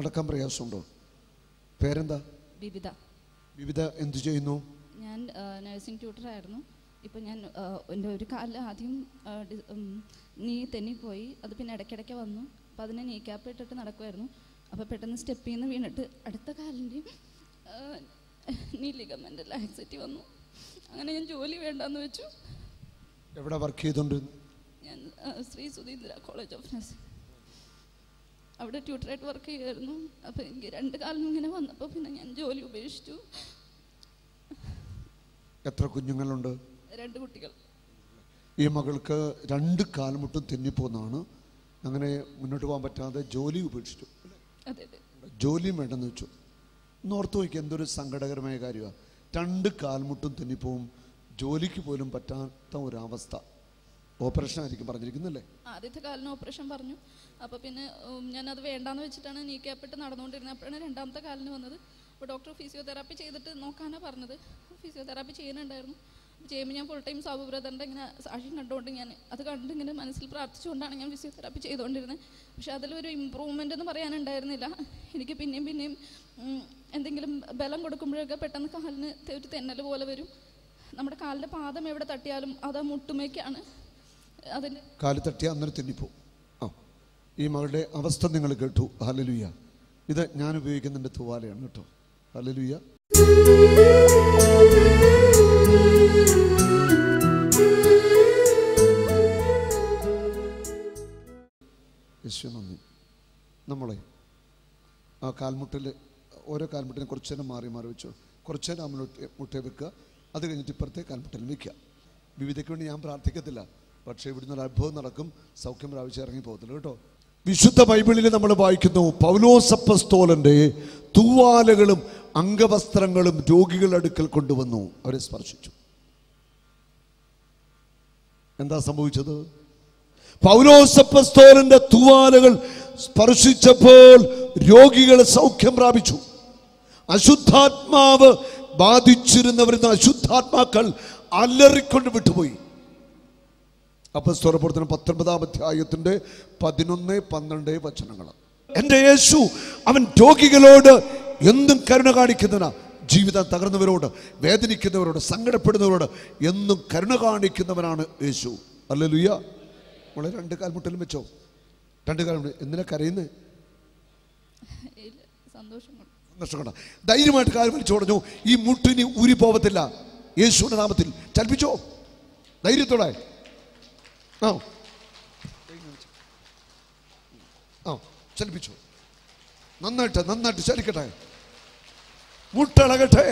നടക്കാൻ പ്രയാസമുണ്ടോ? പേരെന്താ? വിവിധ. വിവിധ എന്ത് ചെയ്യുന്നു? ഞാൻ നഴ്സിംഗ് ട്യൂട്ടർ ആയിരുന്നു. ഇപ്പം ഞാൻ എന്റെ ഒരു കാലിൽ ആദ്യം നീ തെന്നി പോയി. തെന്നിപ്പോയി അത് പിന്നെ ഇടയ്ക്കിടയ്ക്ക് വന്നു. അപ്പോൾ അതിനെ നീ ക്യാപ്പ് ഇട്ടിട്ട് നടക്കുമായിരുന്നു അപ്പോൾ പെട്ടെന്ന് സ്റ്റെപ്പിൽ നിന്ന് വീണിട്ട് അടുത്ത കാലിന്റെയും നീ ലിഗമെന്റൽ ആക്സിറ്റി വന്നു. അങ്ങനെ ഞാൻ ജോലി വേണ്ടെന്ന് വെച്ചു. എവിടെ വർക്ക് ചെയ്തോണ്ടിരുന്നു? ഞാൻ Sri Sudheendra college of nursing അവിടെ ട്യൂട്ടറായിട്ട് വർക്ക് ചെയ്യുമായിരുന്നു അപ്പോൾ എനിക്ക് രണ്ട് കാലം ഇങ്ങനെ വന്നപ്പോൾ പിന്നെ ഞാൻ ജോലി ഉപേക്ഷിച്ചു. എത്ര കുഞ്ഞുങ്ങളുണ്ട്? രണ്ട് കുട്ടികൾ. ഈ മകൾക്ക് രണ്ട് കാൽമുട്ടും തെന്നിപ്പോന്നാണ്. അങ്ങനെ മുന്നോട്ട് പോകാൻ പറ്റാതെ ജോലി ഉപേക്ഷിച്ചു. ജോലിയും വേണ്ടെന്ന് വെച്ചു. ഓർത്ത് നോക്കി എന്തൊരു സങ്കടകരമായ കാര്യമാണ് രണ്ട് കാൽമുട്ടും തെന്നിപ്പോവും. ജോലിക്ക് പോലും പറ്റാത്ത ഒരവസ്ഥ. ഓപ്പറേഷൻ ആയിരിക്കും പറഞ്ഞിരിക്കുന്നല്ലേ? ആദ്യത്തെ കാലിന് ഓപ്പറേഷൻ പറഞ്ഞു. അപ്പോൾ പിന്നെ ഞാനത് വേണ്ടാന്ന് വെച്ചിട്ടാണ് നീ ക്യാപ്പിട്ട് നടന്നുകൊണ്ടിരുന്നത് അപ്പോഴാണ് രണ്ടാമത്തെ കാലിന് വന്നത്. അപ്പോൾ ഡോക്ടർ ഫിസിയോതെറാപ്പി ചെയ്തിട്ട് നോക്കാനാണ് പറഞ്ഞത്. ഫിസിയോതെറാപ്പി ചെയ്യുന്നുണ്ടായിരുന്നു. ചെയ്യുമ്പോൾ ഞാൻ ഫുൾ ടൈം സാബു ബ്രദറിന്റെ ഇങ്ങനെ സാക്ഷ്യം കണ്ടുകൊണ്ട് ഞാൻ അത് കണ്ട് ഇങ്ങനെ മനസ്സിൽ പ്രാർത്ഥിച്ചുകൊണ്ടാണ് ഞാൻ ഫിസിയോതെറാപ്പി ചെയ്തുകൊണ്ടിരുന്നത് പക്ഷേ അതിലൊരു ഇമ്പ്രൂവ്മെന്റ് എന്ന് പറയാനുണ്ടായിരുന്നില്ല. എനിക്ക് പിന്നെയും പിന്നെയും എന്തെങ്കിലും ബലം കൊടുക്കുമ്പോഴൊക്കെ പെട്ടെന്ന് കാലിന് ഒരു തെന്നൽ പോലെ വരും. നമ്മുടെ കാലിന്റെ പാദം എവിടെ തട്ടിയാലും അത് മുട്ടുമേക്കാണ്. അതിന്റെ തട്ടി അന്നേരം തെന്നിപ്പോവും. ആ ഈ മകളുടെ അവസ്ഥ നിങ്ങൾ കേട്ടു. ഹലലുയ്യ ഇത് ഞാൻ ഉപയോഗിക്കുന്നതിന്റെ തൂവാലയാണ് കേട്ടോ. ഹലലുയ്യ നന്ദി. നമ്മളെ ആ കാൽമുട്ടിൽ ഓരോ കാൽമുട്ടിനെ കുറച്ച് നേരം മാറി മാറി വെച്ചു. കുറച്ച് നേരം നമ്മൾ മുട്ട വെക്കുക. അത് കഴിഞ്ഞിട്ട് ഇപ്പുറത്തെ കാൽമുട്ടിൽ വെക്കുക. വിവിധയ്ക്ക് വേണ്ടി ഞാൻ പ്രാർത്ഥിക്കത്തില്ല. പക്ഷേ ഇവിടുന്ന് ഒരു അത്ഭുതം നടക്കും. സൗഖ്യം പ്രാപിച്ച് ഇറങ്ങി പോകത്തില്ല കേട്ടോ. വിശുദ്ധ ബൈബിളിൽ നമ്മൾ വായിക്കുന്നു പൗലോസപ്പസ്തോലന്റെ തൂവാലകളും അംഗവസ്ത്രങ്ങളും രോഗികളുടെ അടുക്കൽ കൊണ്ടുവന്നു. അവരെ സ്പർശിച്ചു. എന്താ സംഭവിച്ചത്? പൗലോസപ്പസ്തോലന്റെ തൂവാലകൾ സ്പർശിച്ചപ്പോൾ രോഗികൾ സൗഖ്യം പ്രാപിച്ചു. അശുദ്ധാത്മാവ് ബാധിച്ചിരുന്നവരുന്ന അശുദ്ധാത്മാക്കൾ അലറിക്കൊണ്ട് വിട്ടുപോയി. അപ്പസ്തോലപ്രവർത്തനം പത്തൊൻപതാം അധ്യായത്തിന്റെ പതിനൊന്ന് പന്ത്രണ്ട് വചനങ്ങൾ. എന്റെ യേശു അവൻ രോഗികളോട് എന്തും കരുണ കാണിക്കുന്നവനാ. ജീവിതം തകർന്നവരോട് വേദനിക്കുന്നവരോട് സങ്കടപ്പെടുന്നവരോട് എന്നും കരുണ കാണിക്കുന്നവനാണ് യേശു. അല്ലലുയ്യ. നമ്മളെ രണ്ട് കാൽമുട്ടലും വെച്ചോ? രണ്ട് കാൽമുട്ട എന്തിനാ കരയുന്നേ? ഇല്ല, സന്തോഷം കൊണ്ട് ധൈര്യമായിട്ട് കാര്യം വലിച്ചു പറഞ്ഞു ഈ മുട്ടിനി ഊരി പോവത്തില്ല യേശുവിന്റെ നാമത്തിൽ ചലിപ്പിച്ചോ? ധൈര്യത്തോടെ. ആ ഓ ചലിപ്പിച്ചു. നന്നായിട്ട് നന്നായിട്ട് ചലിക്കട്ടെ. മുട്ടളകട്ടെ.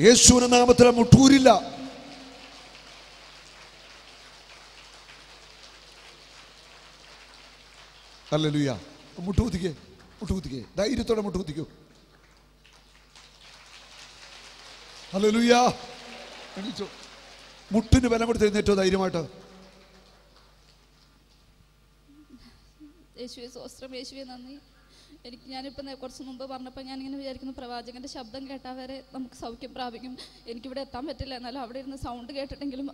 യേശുവിന് നാമത്തിൽ മുട്ടൂരില്ല. മുട്ടൂരില്ല അല്ലലുയ്യ മുട്ടുകുത്തിക്കേ മുട്ടുകുത്തിക്കേ. ധൈര്യത്തോടെ മുട്ടുകുത്തിക്കോ. അല്ലലുയ്യ എണീച്ചോ. മുട്ടിന് ബലം കൊടുത്ത് എഴുന്നേറ്റോ ധൈര്യമായിട്ട്. യേശുവെ സ്വസ്ത്രം യേശുവെ നന്ദി. എനിക്ക് ഞാനിപ്പോൾ കുറച്ച് മുമ്പ് പറഞ്ഞപ്പോൾ ഞാനിങ്ങനെ വിചാരിക്കുന്നു പ്രവാചകന്റെ ശബ്ദം കേട്ടാൽ വരെ നമുക്ക് സൗഖ്യം പ്രാപിക്കും. എനിക്കിവിടെ എത്താൻ പറ്റില്ല എന്നാലും അവിടെ ഇരുന്ന് സൗണ്ട് കേട്ടിട്ടെങ്കിലും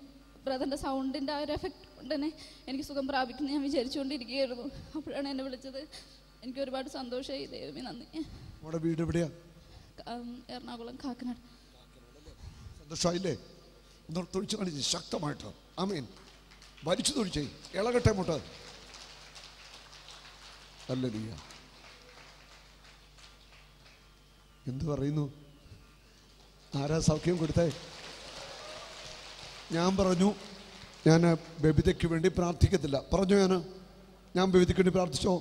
ബ്രദറിന്റെ സൗണ്ടിന്റെ ആ ഒരു എഫക്റ്റ് കൊണ്ട് തന്നെ എനിക്ക് സുഖം പ്രാപിക്കുന്നു ഞാൻ വിചാരിച്ചുകൊണ്ടിരിക്കുകയായിരുന്നു. അപ്പോഴാണ് എന്നെ വിളിച്ചത്. എനിക്ക് ഒരുപാട് സന്തോഷമായി ദൈവമേ നന്ദി. നമ്മുടെ വീട് എവിടെയാ? എറണാകുളം കാക്കനാട്. സന്തോഷമായില്ലേ കാണിച്ച് ശക്തമായിട്ട്. ആമീൻ. വലിച്ചു തൊഴിച്ചേ. ഇളകട്ടെ മുട്ട്. അല്ലലുയ്യ എന്ത് പറയുന്നു? ആരാ സൗഖ്യം കൊടുത്തേ? ഞാൻ പറഞ്ഞു ഞാൻ ബബിതയ്ക്ക് വേണ്ടി പ്രാർത്ഥിക്കത്തില്ല. പറഞ്ഞു ഞാൻ? ഞാൻ ബബിതയ്ക്ക് വേണ്ടി പ്രാർത്ഥിച്ചോ?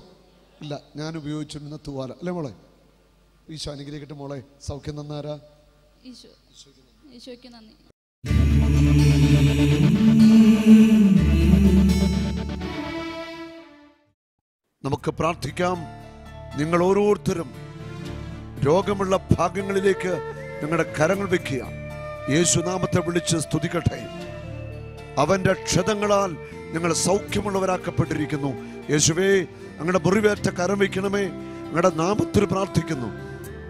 ഇല്ല ഞാൻ ഉപയോഗിച്ചിരുന്ന തൂവാല. അല്ലേ മോളെ? ഈശോ അനുഗ്രഹിക്കട്ടെ മോളെ. സൗഖ്യം തന്നാരാ ഈശോ. ഈശോയ്ക്ക് നന്ദി. നമുക്ക് പ്രാർത്ഥിക്കാം. നിങ്ങൾ ഓരോരുത്തരും രോഗമുള്ള ഭാഗങ്ങളിലേക്ക് നിങ്ങളുടെ കരങ്ങൾ വെക്കുക. യേശുനാമത്തെ വിളിച്ച് സ്തുതിക്കട്ടെ. അവന്റെ ക്ഷതങ്ങളാൽ നിങ്ങൾ സൗഖ്യമുള്ളവരാക്കപ്പെട്ടിരിക്കുന്നു. യേശുവേ ഞങ്ങളുടെ മുറിവേറ്റ കരം വയ്ക്കണമേ. നിങ്ങളുടെ നാമത്തിൽ പ്രാർത്ഥിക്കുന്നു.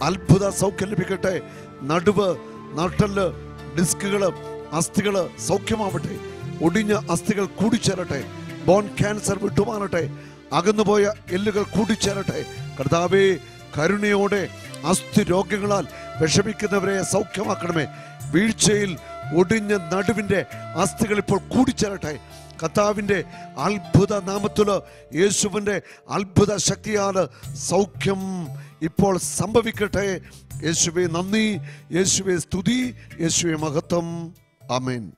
അത്ഭുത സൗഖ്യം ലഭിക്കട്ടെ. നടുവ് നട്ടൽ ഡിസ്കുകൾ അസ്ഥികൾ സൗഖ്യമാവട്ടെ. ഒടിഞ്ഞ അസ്ഥികൾ കൂടിച്ചേരട്ടെ. Bone cancer വിട്ടുമാറട്ടെ. അകന്നുപോയ എല്ലുകൾ കൂടിച്ചേരട്ടെ കർത്താവേ കരുണയോടെ അസ്ഥി രോഗങ്ങളാൽ വിഷമിക്കുന്നവരെ സൗഖ്യമാക്കണമേ. വീഴ്ചയിൽ ഒടിഞ്ഞ നടുവിന്റെ അസ്ഥികൾ ഇപ്പോൾ കൂടിച്ചേരട്ടെ. കർത്താവിന്റെ അത്ഭുത നാമത്തിൽ യേശുവിന്റെ അത്ഭുത ശക്തിയാൽ സൗഖ്യം ഇപ്പോൾ സംഭവിക്കട്ടെ. യേശുവെ നന്ദി. യേശുവെ സ്തുതി. യേശുവെ മഹത്വം. അമേൻ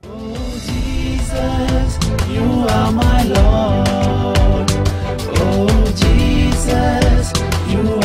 Jesus, you are my Lord. Oh Jesus, you